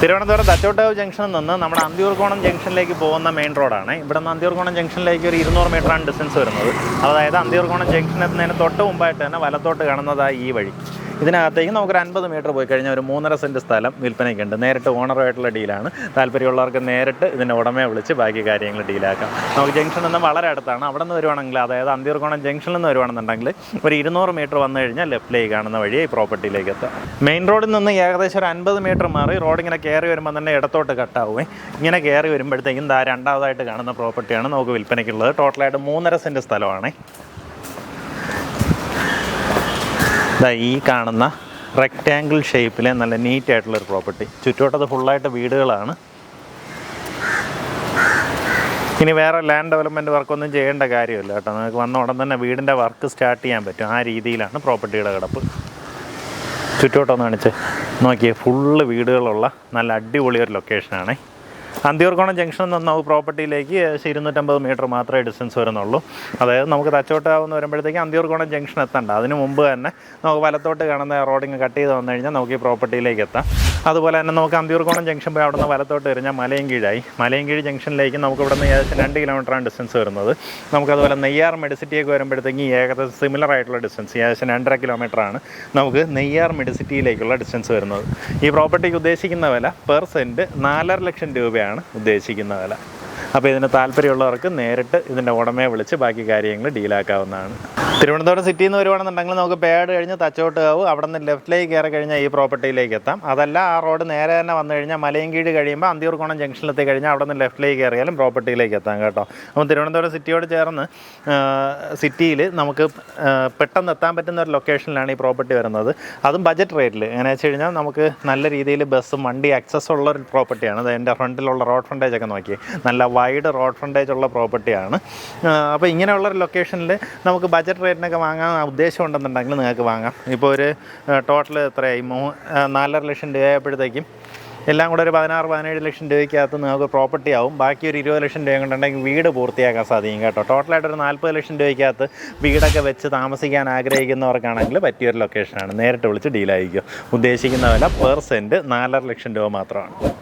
തിരുവനന്തപുരം തച്ചോട്ടാവ് ജംഗ്ഷനിൽ നിന്ന് നമ്മുടെ അന്തിയൂർക്കോണം ജംഗ്ഷനിലേക്ക് പോകുന്ന മെയിൻ റോഡാണ്. ഇവിടെ നിന്ന് അന്തിയൂർക്കോണം ജംഗ്ഷനിലേക്ക് ഒരു ഇരുന്നൂറ് മീറ്ററാണ് ഡിസ്റ്റൻസ് വരുന്നത്. അതായത് അന്തിയൂർക്കോണം ജംഗ്ഷൻ എത്തുന്നതിന് തൊട്ട് മുമ്പായിട്ട് തന്നെ വലത്തോട്ട് കാണുന്നതായി ഈ വഴി. ഇതിനകത്തേക്ക് നമുക്കൊരു അൻപത് മീറ്റർ പോയി കഴിഞ്ഞാൽ ഒരു മൂന്നര സെന്റ് സ്ഥലം വിൽപ്പനയ്ക്കുണ്ട് നേരിട്ട് ഓണറുമായിട്ടുള്ള ഡീലാണ് താല്പര്യമുള്ളവർക്ക് നേരിട്ട് ഇതിന്റെ ഉടമയെ വിളിച്ച് ബാക്കി കാര്യങ്ങൾ ഡീലാക്കാം നമുക്ക് ജംഗ്ഷനിൽ നിന്ന് വളരെ അടുത്താണ്. അവിടെ നിന്ന് വരുവാണെങ്കിൽ അതായത് അന്തിയൂർക്കോണം ജംഗ്ഷനിൽ നിന്ന് വരുവാണെന്നുണ്ടെങ്കിൽ ഒരു ഇരുന്നൂറ് മീറ്റർ വന്നു കഴിഞ്ഞാൽ ലെഫ്റ്റിലേക്ക് കാണുന്ന വഴി ഈ പ്രോപ്പർട്ടിയിലേക്ക് എത്താം. മെയിൻ റോഡിൽ നിന്ന് ഏകദേശം ഒരു അൻപത് മീറ്റർ മാറി റോഡ് ഇങ്ങനെ കയറി വരുമ്പോൾ തന്നെ ഇടത്തോട്ട് കട്ടാവുമേ ഇങ്ങനെ കയറി വരുമ്പോഴത്തേക്കും ദാ രണ്ടാമതായിട്ട് കാണുന്ന പ്രോപ്പർട്ടിയാണ് നമുക്ക് വിൽപ്പനയ്ക്കുള്ളത്. ടോട്ടലായിട്ട് മൂന്നര സെന്റ് സ്ഥലമാണേ. ദാ ഈ കാണുന്ന റെക്റ്റാങ്കിൾ ഷേപ്പിലെ നല്ല നീറ്റ് ആയിട്ടുള്ള ഒരു പ്രോപ്പർട്ടി ചുറ്റോട്ടത് ഫുള്ളായിട്ട് വീടുകളാണ്. ഇനി വേറെ ലാൻഡ് ഡെവലപ്മെന്റ് വർക്കൊന്നും ചെയ്യേണ്ട കാര്യമില്ല കേട്ടോ. നിങ്ങൾക്ക് വന്ന ഉടൻ തന്നെ വീടിന്റെ വർക്ക് സ്റ്റാർട്ട് ചെയ്യാൻ പറ്റും. ആ രീതിയിലാണ് പ്രോപ്പർട്ടിയുടെ കിടപ്പ്. ചുറ്റോട്ടൊന്ന് കാണിച്ച് നോക്കിയേ ഫുള്ള് വീടുകളുള്ള നല്ല അടിപൊളി ഒരു ലൊക്കേഷനാണേ അന്തിയൂർക്കോണം ജംഗ്ഷനിൽ നിന്ന് പ്രോപ്പർട്ടിയിലേക്ക് ഏകദേശം ഇരുന്നൂറ്റമ്പത് മീറ്റർ മാത്രമേ ഡിസ്റ്റൻസ് വരുന്നുള്ളൂ. അതായത് നമുക്ക് തച്ചോട്ടാവുന്ന വരുമ്പോഴത്തേക്ക് അന്തിയൂർക്കോണം ജംഗ്ഷൻ എത്തണ്ട. അതിന് മുമ്പ് തന്നെ നമുക്ക് വലത്തോട്ട് കാണുന്ന റോഡിങ് കട്ട് ചെയ്ത് വന്നു കഴിഞ്ഞാൽ നമുക്ക് ഈ പ്രോപ്പർട്ടിയിലേക്ക് എത്താം. അതുപോലെ തന്നെ നമുക്ക് അന്തിയൂർക്കോണം ജംഗ്ഷൻ പോയി അവിടെ നിന്ന് വലത്തോട്ട് കഴിഞ്ഞാൽ മലയൻകീഴായി മലയൻകീഴ് ജംഗ്ഷനിലേക്ക് നമുക്ക് ഇവിടെ നിന്ന് ഏകദേശം രണ്ട് കിലോമീറ്ററാണ് ഡിസ്റ്റൻസ് വരുന്നത്. നമുക്കതുപോലെ നെയ്യാർ മെഡിസിറ്റിയൊക്കെ വരുമ്പോഴത്തേക്ക് ഏകദേശം സിമിലർ ആയിട്ടുള്ള ഡിസ്റ്റൻസ് ഏകദേശം രണ്ടര കിലോമീറ്ററാണ് നമുക്ക് നെയ്യാർ മെഡിസിറ്റിയിലേക്കുള്ള ഡിസ്റ്റൻസ് വരുന്നത്. ഈ പ്രോപ്പർട്ടിക്ക് ഉദ്ദേശിക്കുന്ന വില പെർ സെന്റ് നാലര ലക്ഷം രൂപയാണ് ഉദ്ദേശിക്കുന്ന വില. അപ്പോൾ ഇതിന് താല്പര്യമുള്ളവർക്ക് നേരിട്ട് ഇതിന്റെ ഉടമയെ വിളിച്ച് ബാക്കി കാര്യങ്ങൾ ഡീലാക്കാവുന്നതാണ്. തിരുവനന്തപുരം സിറ്റിയിൽ നിന്ന് വരുവാണെന്നുണ്ടെങ്കിൽ നമുക്ക് പേട് കഴിഞ്ഞ് തച്ചോട്ടുകാവ് അവിടെ നിന്ന് ലെഫ്റ്റിലേക്ക് കയറി കഴിഞ്ഞാൽ ഈ പ്രോപ്പർട്ടിയിലേക്ക് എത്താം. അതല്ല ആ റോഡ് നേരെ തന്നെ വന്നു കഴിഞ്ഞാൽ മലയൻകീഴ് കഴിയുമ്പോൾ അന്തിയൂർക്കോണം ജംഗ്ഷനിലെത്തി കഴിഞ്ഞാൽ അവിടെ നിന്ന് ലെഫ്റ്റിലേക്ക് കയറിയാലും പ്രോപ്പർട്ടിയിലേക്ക് എത്താം കേട്ടോ. അപ്പം തിരുവനന്തപുരം സിറ്റിയോട് ചേർന്ന് സിറ്റിയിൽ നമുക്ക് പെട്ടെന്ന് എത്താൻ പറ്റുന്ന ഒരു ലൊക്കേഷനിലാണ് ഈ പ്രോപ്പർട്ടി വരുന്നത്. അതും ബജറ്റ് റേറ്റിൽ എങ്ങനെ വെച്ച് കഴിഞ്ഞാൽ നമുക്ക് നല്ല രീതിയിൽ ബസ്സും വണ്ടി ആക്സസ് ഉള്ള ഒരു പ്രോപ്പർട്ടിയാണ് അത് എന്റെ ഫ്രണ്ടിലുള്ള റോഡ് ഫ്രണ്ടേജ് ഒക്കെ നോക്കി നല്ല വൈഡ് റോഡ് ഫ്രണ്ടേജ് ഉള്ള പ്രോപ്പർട്ടിയാണ് അപ്പോൾ ഇങ്ങനെയുള്ള ഒരു ലൊക്കേഷനിൽ നമുക്ക് ബജറ്റ് റേറ്റിനൊക്കെ വാങ്ങാൻ ഉദ്ദേശം ഉണ്ടെന്നുണ്ടെങ്കിൽ നിങ്ങൾക്ക് വാങ്ങാം. ഇപ്പോൾ ഒരു ടോട്ടൽ എത്രയായി? മൂ നാലര ലക്ഷം രൂപയായപ്പോഴത്തേക്കും എല്ലാം കൂടെ ഒരു പതിനാറ് പതിനേഴ് ലക്ഷം രൂപയ്ക്കകത്ത് നിങ്ങൾക്ക് പ്രോപ്പർട്ടി ആവും. ബാക്കി ഒരു ഇരുപത് ലക്ഷം രൂപ കൊണ്ടുണ്ടെങ്കിൽ വീട് പൂർത്തിയാക്കാൻ സാധിക്കും കേട്ടോ. ടോട്ടലായിട്ട് ഒരു നാൽപ്പത് ലക്ഷം രൂപയ്ക്കകത്ത് വീടൊക്കെ വെച്ച് താമസിക്കാൻ ആഗ്രഹിക്കുന്നവർക്കാണെങ്കിൽ പറ്റിയൊരു ലൊക്കേഷനാണ് നേരിട്ട് വിളിച്ച് ഡീലായിരിക്കും ഉദ്ദേശിക്കുന്ന വില പെർ സെന്റ് നാലര ലക്ഷം രൂപ മാത്രമാണ്.